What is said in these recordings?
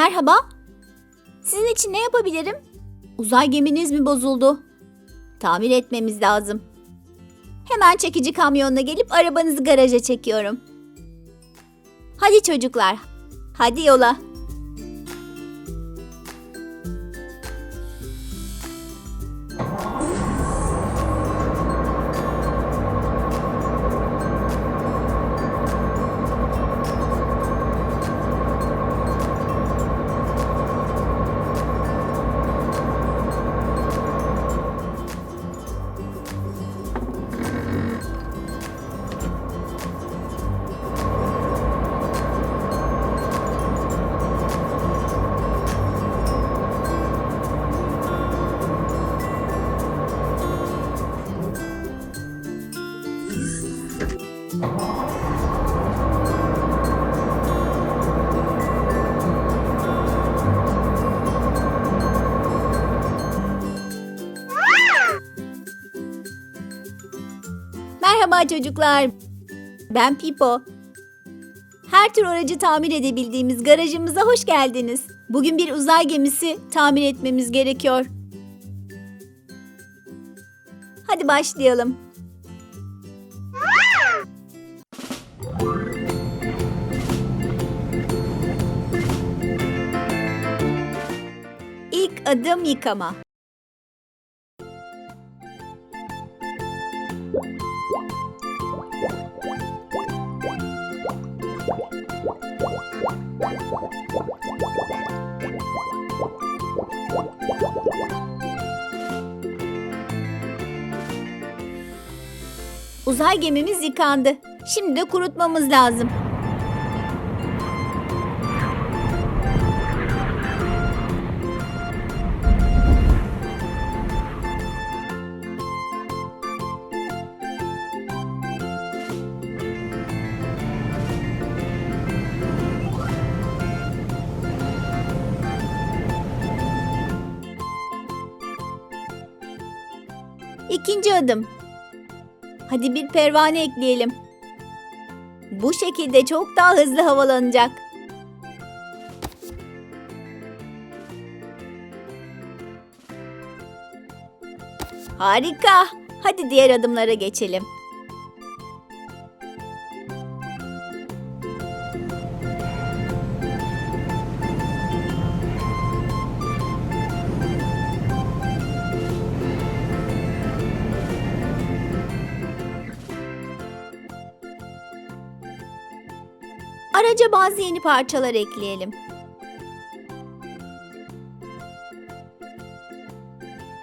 Merhaba. Sizin için ne yapabilirim? Uzay geminiz mi bozuldu? Tamir etmemiz lazım. Hemen çekici kamyonla gelip arabanızı garaja çekiyorum. Hadi çocuklar. Hadi yola. Merhaba çocuklar. Ben Pipo. Her tür aracı tamir edebildiğimiz garajımıza hoş geldiniz. Bugün bir uzay gemisi tamir etmemiz gerekiyor. Hadi başlayalım. İlk adım yıkama. Uzay gemimiz yıkandı. Şimdi de kurutmamız lazım. İkinci adım. Hadi bir pervane ekleyelim. Bu şekilde çok daha hızlı havalanacak. Harika. Hadi diğer adımlara geçelim. Araca bazı yeni parçalar ekleyelim.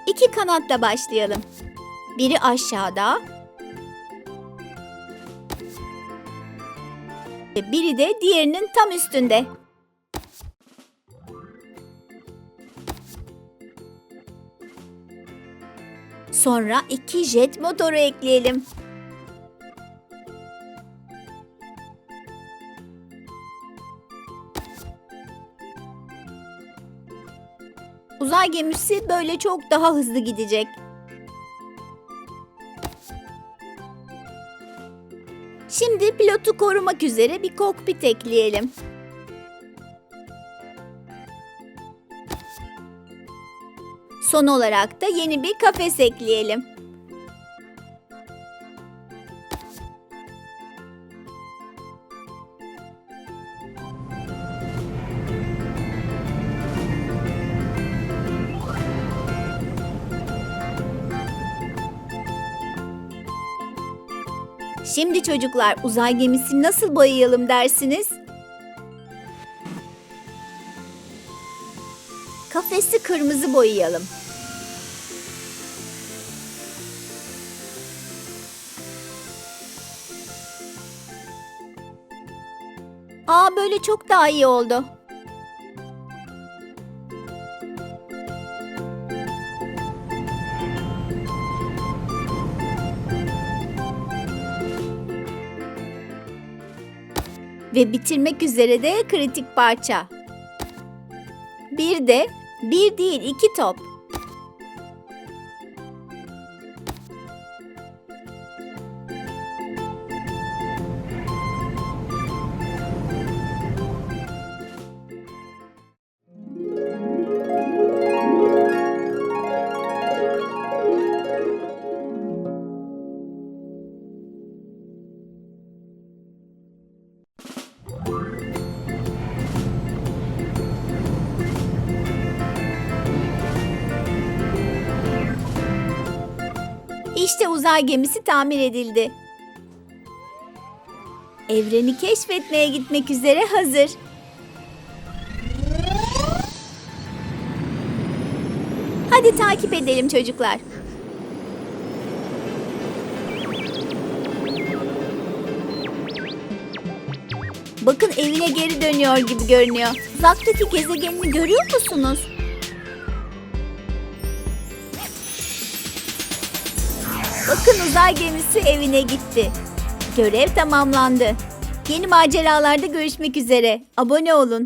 İki kanatla başlayalım. Biri aşağıda. Biri de diğerinin tam üstünde. Sonra iki jet motoru ekleyelim. Uzay gemisi böyle çok daha hızlı gidecek. Şimdi pilotu korumak üzere bir kokpit ekleyelim. Son olarak da yeni bir kafes ekleyelim. Şimdi çocuklar uzay gemisini nasıl boyayalım dersiniz? Kafesi kırmızı boyayalım. Aa böyle çok daha iyi oldu. Ve bitirmek üzere de kritik parça. Bir de bir değil iki top. İşte uzay gemisi tamir edildi. Evreni keşfetmeye gitmek üzere hazır. Hadi takip edelim çocuklar. Bakın evine geri dönüyor gibi görünüyor. Uzaktaki gezegenini görüyor musunuz? Bakın uzay gemisi evine gitti. Görev tamamlandı. Yeni maceralarda görüşmek üzere. Abone olun.